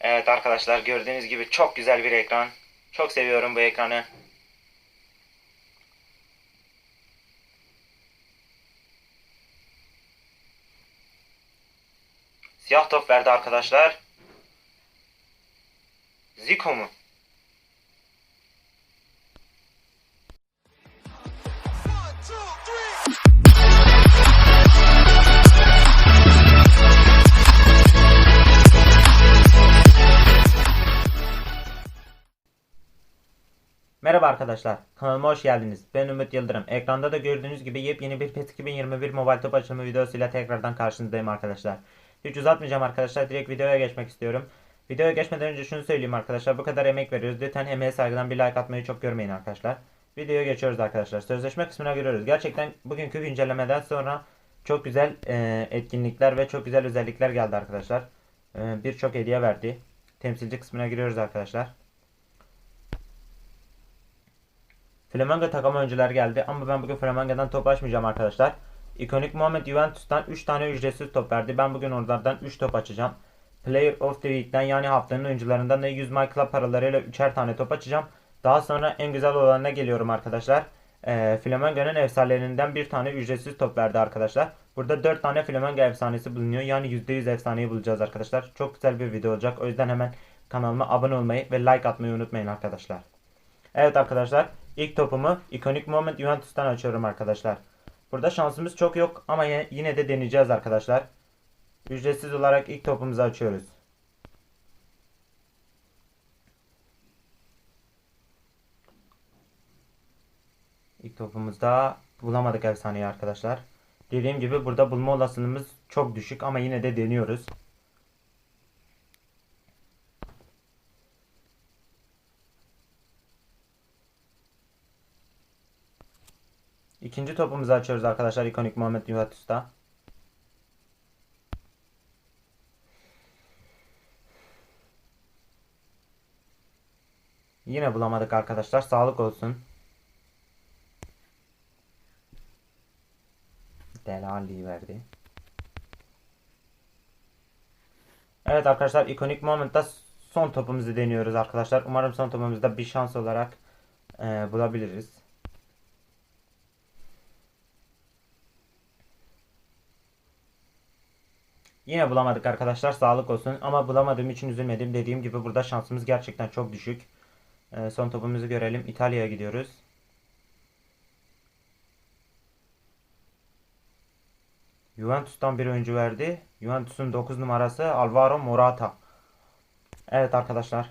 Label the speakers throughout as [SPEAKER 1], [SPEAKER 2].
[SPEAKER 1] Evet arkadaşlar gördüğünüz gibi çok güzel bir ekran. Çok seviyorum bu ekranı. Siyah top verdi arkadaşlar. Zico mu? Merhaba arkadaşlar, kanalıma hoş geldiniz. Ben Ümit Yıldırım. Ekranda da gördüğünüz gibi yepyeni bir PES 2021 Mobile Top açılımı videosuyla tekrardan karşınızdayım arkadaşlar. Hiç uzatmayacağım arkadaşlar, direkt videoya geçmek istiyorum. Videoya geçmeden önce şunu söyleyeyim arkadaşlar, bu kadar emek veriyoruz. Lütfen emeğe saygıdan bir like atmayı çok görmeyin arkadaşlar. Videoya geçiyoruz arkadaşlar. Sözleşme kısmına giriyoruz. Gerçekten bugünkü güncellemeden sonra çok güzel e, etkinlikler ve çok güzel özellikler geldi arkadaşlar. E, Birçok hediye verdi. Temsilci kısmına giriyoruz arkadaşlar. Flamengo takım oyuncular geldi ama ben bugün Flamengo'dan top açmayacağım arkadaşlar. İkonik Muhammed Juventus'tan 3 tane ücretsiz top verdi. Ben bugün onlardan 3 top açacağım. Player of the Week'ten yani haftanın oyuncularından da 100 My Club paralarıyla 3'er tane top açacağım. Daha sonra en güzel olanına geliyorum arkadaşlar. E, Flamengo'nun efsanelerinden bir tane ücretsiz top verdi arkadaşlar. Burada 4 tane Flamengo efsanesi bulunuyor. Yani %100 efsaneyi bulacağız arkadaşlar. Çok güzel bir video olacak. O yüzden hemen kanalıma abone olmayı ve like atmayı unutmayın arkadaşlar. Evet arkadaşlar ilk topumu ikonik moment Juventus'tan açıyorum arkadaşlar. Burada şansımız çok yok ama yine- de deneyeceğiz arkadaşlar. Ücretsiz olarak ilk topumuzu açıyoruz. İlk topumuzda bulamadık efsaneyi arkadaşlar. Dediğim gibi burada bulma olasılığımız çok düşük ama yine de deniyoruz. İkinci topumuzu açıyoruz arkadaşlar ikonik Muhammed Juventus'ta. Yine bulamadık arkadaşlar. Sağlık olsun. Delali verdi. Evet arkadaşlar ikonik Moment'ta son topumuzu deniyoruz arkadaşlar. Umarım son topumuzda bir şans olarak e, bulabiliriz. Yine bulamadık arkadaşlar. Sağlık olsun. Ama bulamadığım için üzülmedim. Dediğim gibi burada şansımız gerçekten çok düşük. Ee, son topumuzu görelim. İtalya'ya gidiyoruz. Juventus'tan bir oyuncu verdi. Juventus'un 9 numarası Alvaro Morata. Evet arkadaşlar.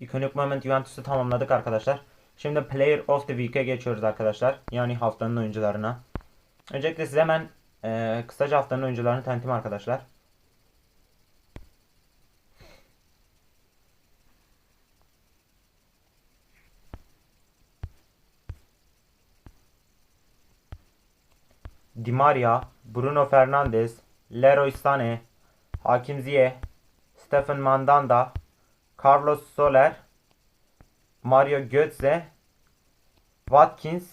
[SPEAKER 1] Ikonik Moment Juventus'u tamamladık arkadaşlar. Şimdi Player of the Week'e geçiyoruz arkadaşlar. Yani haftanın oyuncularına. Öncelikle size hemen ee, kısaca haftanın oyuncularını tanıtayım arkadaşlar. Di Maria, Bruno Fernandes, Leroy Sané, Hakim Ziyech, Stefan Mandanda, Carlos Soler, Mario Götze, Watkins,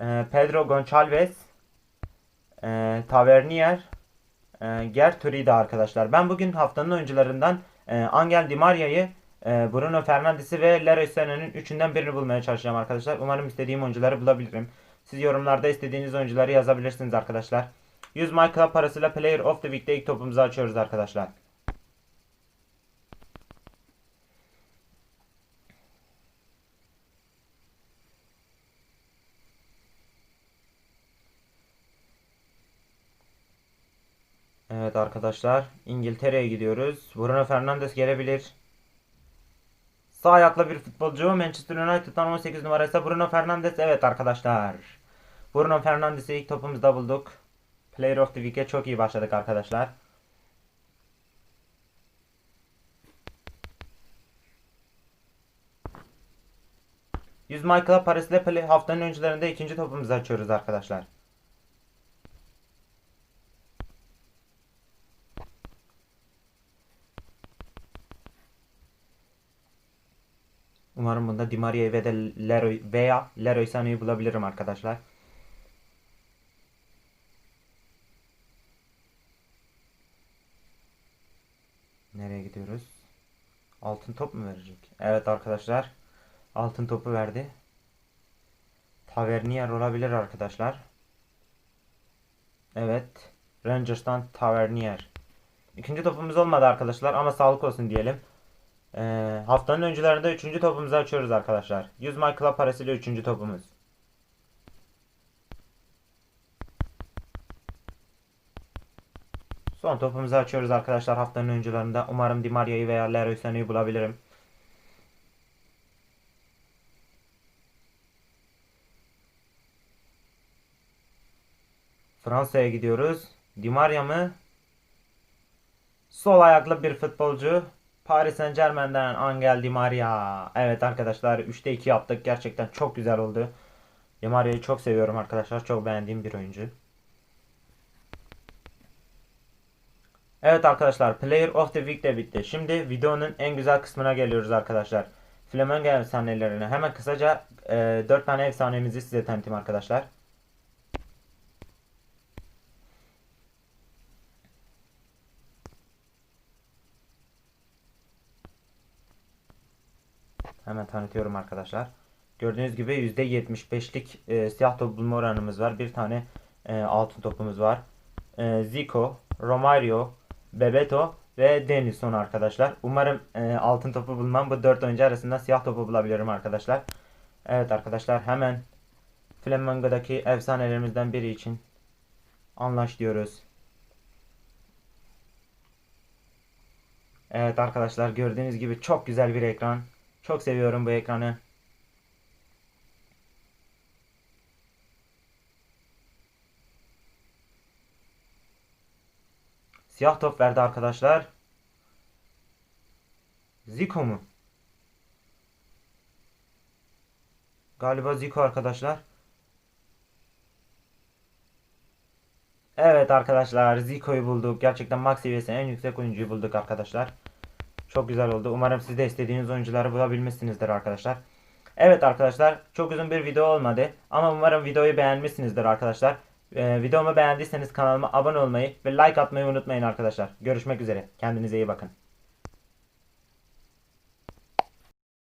[SPEAKER 1] e, Pedro Gonçalves, e, Tavernier, e, Gertrude arkadaşlar. Ben bugün haftanın oyuncularından e, Angel Di Maria'yı, e, Bruno Fernandes'i ve Leroy Sané'nin üçünden birini bulmaya çalışacağım arkadaşlar. Umarım istediğim oyuncuları bulabilirim. Siz yorumlarda istediğiniz oyuncuları yazabilirsiniz arkadaşlar. 100 My Club parasıyla Player of the Week'te ilk topumuzu açıyoruz arkadaşlar. Evet arkadaşlar İngiltere'ye gidiyoruz. Bruno Fernandes gelebilir. Sağ ayaklı bir futbolcu Manchester United'dan 18 numarası Bruno Fernandes. Evet arkadaşlar. Bruno Fernandes'i ilk topumuzda bulduk. Player of the Week'e çok iyi başladık arkadaşlar. Yüz Michael Paris ile play haftanın oyuncularında ikinci topumuzu açıyoruz arkadaşlar. Umarım bunda Di Maria'yı ve de Leroy veya Leroy Sané'yi bulabilirim arkadaşlar. Nereye gidiyoruz? Altın top mu verecek? Evet arkadaşlar. Altın topu verdi. Tavernier olabilir arkadaşlar. Evet. Rangers'tan Tavernier. İkinci topumuz olmadı arkadaşlar ama sağlık olsun diyelim. Ee, haftanın öncelerinde üçüncü topumuzu açıyoruz arkadaşlar. 100 My Club parasıyla üçüncü topumuz. Son topumuzu açıyoruz arkadaşlar haftanın öncelerinde. Umarım Di Maria'yı veya Leroy Sané'yi bulabilirim. Fransa'ya gidiyoruz. Di Maria mı? Sol ayaklı bir futbolcu. Paris Saint Germain'den Angel Di Maria. Evet arkadaşlar 3'te 2 yaptık. Gerçekten çok güzel oldu. Di Maria'yı çok seviyorum arkadaşlar. Çok beğendiğim bir oyuncu. Evet arkadaşlar Player of the Week de bitti. Şimdi videonun en güzel kısmına geliyoruz arkadaşlar. Flamengo efsanelerine hemen kısaca e, 4 tane efsanemizi size tanıtayım arkadaşlar. Hemen tanıtıyorum arkadaşlar. Gördüğünüz gibi %75'lik e, siyah top bulma oranımız var. Bir tane e, altın topumuz var. E, Zico, Romario, Bebeto ve Denilson arkadaşlar. Umarım e, altın topu bulmam bu 4 oyuncu arasında siyah topu bulabilirim arkadaşlar. Evet arkadaşlar hemen Flamengo'daki efsanelerimizden biri için anlaş diyoruz. Evet arkadaşlar gördüğünüz gibi çok güzel bir ekran. Çok seviyorum bu ekranı. Siyah top verdi arkadaşlar. Zico mu? Galiba Zico arkadaşlar. Evet arkadaşlar Zico'yu bulduk. Gerçekten max seviyesi en yüksek oyuncuyu bulduk arkadaşlar. Çok güzel oldu. Umarım siz de istediğiniz oyuncuları bulabilmişsinizdir arkadaşlar. Evet arkadaşlar çok uzun bir video olmadı. Ama umarım videoyu beğenmişsinizdir arkadaşlar. Ee, videomu beğendiyseniz kanalıma abone olmayı ve like atmayı unutmayın arkadaşlar. Görüşmek üzere. Kendinize iyi bakın.